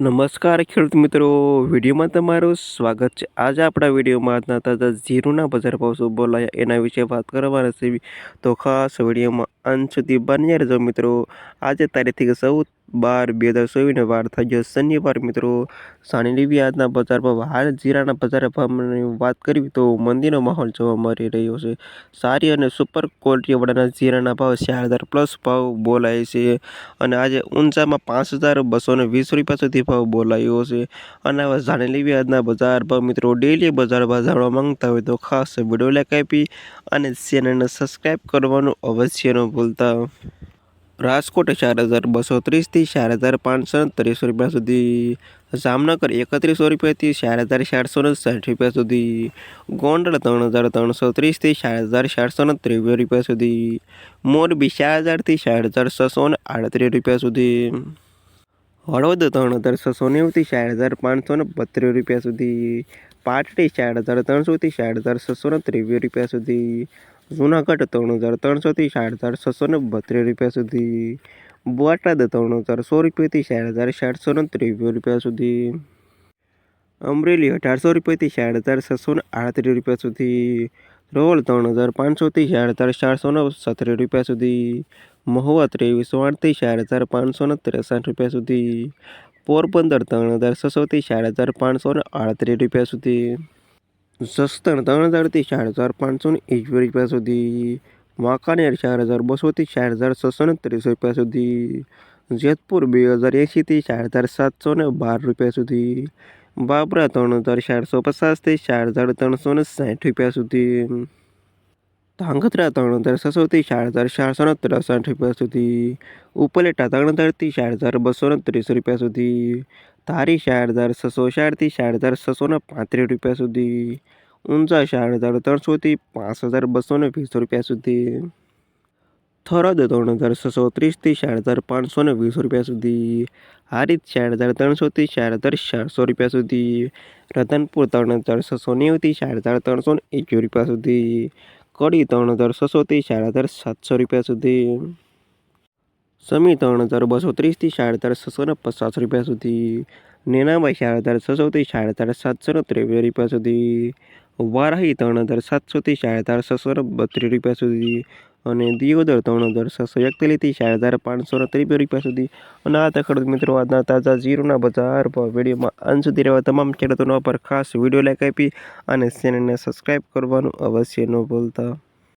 નમસ્કાર ખેડૂત મિત્રો. વિડીયોમાં તમારું સ્વાગત છે. આજે આપણા વિડીયોમાં આજના તાજા જીરુના બજાર ભાવ શું બોલાયા એના વિશે વાત કરવાના છે. તો ખાસ વિડીયોમાં અંત સુધી બન્યા રહેજો મિત્રો. આજે તારીખ ચૌદ બાર, બે હજાર ચોવીસને વાર થઈ ગયો શનિવાર મિત્રો, સાની આજના બજાર ભાવ, હાલ જીરાના બજાર ભાવની વાત કરવી તો મંદીનો માહોલ જોવા મળી રહ્યો છે. સારી અને સુપર ક્વોલિટીવાળાના જીરાના ભાવ ચાર હજાર પ્લસ ભાવ બોલાય છે. અને આજે ઊંચામાં પાંચ હજાર બસો વીસ રૂપિયા સુધી ભાવ બોલાયો છે. અને હવે જાણી આજના બજાર ભાવ મિત્રો ડેલી બજાર ભાવ જાણવા માંગતા હોય તો ખાસ વીડિયો લાઈક આપી અને ચેનલને સબસ્ક્રાઈબ કરવાનું અવશ્ય ન ભૂલતા. રાજકોટ ચાર હજાર બસો ત્રીસથી ચાર હજાર પાંચસો ત્રીસ રૂપિયા સુધી, જામનગર એકત્રીસો રૂપિયાથી ચાર હજાર ચારસો ને સાઠ રૂપિયા સુધી, ગોંડલ ત્રણ હજાર ત્રણસો ત્રીસથી ચાર હજાર ચારસો ને ત્રેવીસ રૂપિયા સુધી, મોરબી ચાર હજારથી ચાર હજાર છસો ને આડત્રીસ રૂપિયા સુધી, હળવદ ત્રણ હજાર છસો નેવુંથી ચાર હજાર પાંચસો ને બત્રીસ રૂપિયા સુધી, પાટડી ચાર હજાર ત્રણસોથી ચાર હજાર છસો ને ત્રેવીસ રૂપિયા સુધી જૂનાગઢ ત્રણ હજાર ત્રણસોથી ચાર હજાર છસો ને બત્રીસ રૂપિયા સુધી. બોટાદ ત્રણ હજાર સો રૂપિયાથી ચાર હજાર સાતસો ને ત્રેવીસ રૂપિયા સુધી. અમરેલી અઢારસો રૂપિયાથી ચાર હજાર છસો ને આડત્રીસ રૂપિયા સુધી. રોલ ત્રણ હજાર પાંચસોથી ચાર હજાર ચારસો ને સત્તરી રૂપિયા સુધી. મહુવા ત્રેવીસો આઠથી ચાર હજાર પાંચસો ને ત્રેસઠ રૂપિયા સુધી. પોરબંદર ત્રણ હજાર છસોથી ચાર હજાર પાંચસો ને આડત્રીસ રૂપિયા સુધી. જસદણ ત્રણ હજારથી ચાર હજાર પાંચસો ને એકવીસ રૂપિયા સુધી. વાંકાનેર ચાર હજાર બસોથી ચાર હજાર છસો ને ત્રીસ રૂપિયા સુધી. જેતપુર બે હજાર એંશીથી ચાર હજાર સાતસો ને બાર રૂપિયા સુધી. બાબરા ત્રણ હજાર ચારસો પચાસથી ચાર હજાર ત્રણસો ને સાઠ રૂપિયા સુધી. ધાંગધ્રા ત્રણ હજાર છસોથી ચાર હજાર ચારસો ને ત્રેસઠ રૂપિયા સુધી. ઉપલેટા ત્રણ હજારથી ચાર હજાર બસો ને ત્રીસ રૂપિયા સુધી. ધારી ચાર હજાર છસો ચારથી ચાર હજાર છસો પાંત્રીસ રૂપિયા સુધી. ઊંઝા ચાર હજાર ત્રણસોથી પાંચ હજાર બસો ને રૂપિયા સુધી. થરદ ત્રણ હજાર છસો ત્રીસથી ચાર હજાર પાંચસો ને વીસ રૂપિયા સુધી. હારીત ચાર હજાર ત્રણસોથી ચાર હજાર ચારસો રૂપિયા સુધી. રતનપુર ત્રણ હજાર છસો નેવુંથી ચાર હજાર ત્રણસો ને એકવીસ રૂપિયા સુધી. કડી ત્રણ હજાર છસોથી ચાર હજાર સાતસો રૂપિયા સુધી. સમી ત્રણ હજાર બસો ત્રીસથી ચાર હજાર છસો ને પચાસ રૂપિયા સુધી. નેનાભાઈ ચાર હજાર છસોથી ચાર હજાર સાતસો ને ત્રેવીસ રૂપિયા સુધી. વારાહી ત્રણ હજાર સાતસોથી ચાર હજાર છસો ને બત્રીસ રૂપિયા સુધી. અને દિયોદર ત્રણ હજાર છસો એકતાલીસથી ચાર હજાર પાંચસો ને ત્રેવીસ રૂપિયા સુધી. અને આ તકડ મિત્રો, આજના તાજા ઝીરોના બજાર પર વિડીયોમાં અંત સુધી રહેવા તમામ ખેડૂતોનો પર ખાસ વીડિયો લાઈક આપી અને ચેનલને સબસ્ક્રાઈબ કરવાનું અવશ્ય ન ભૂલતા.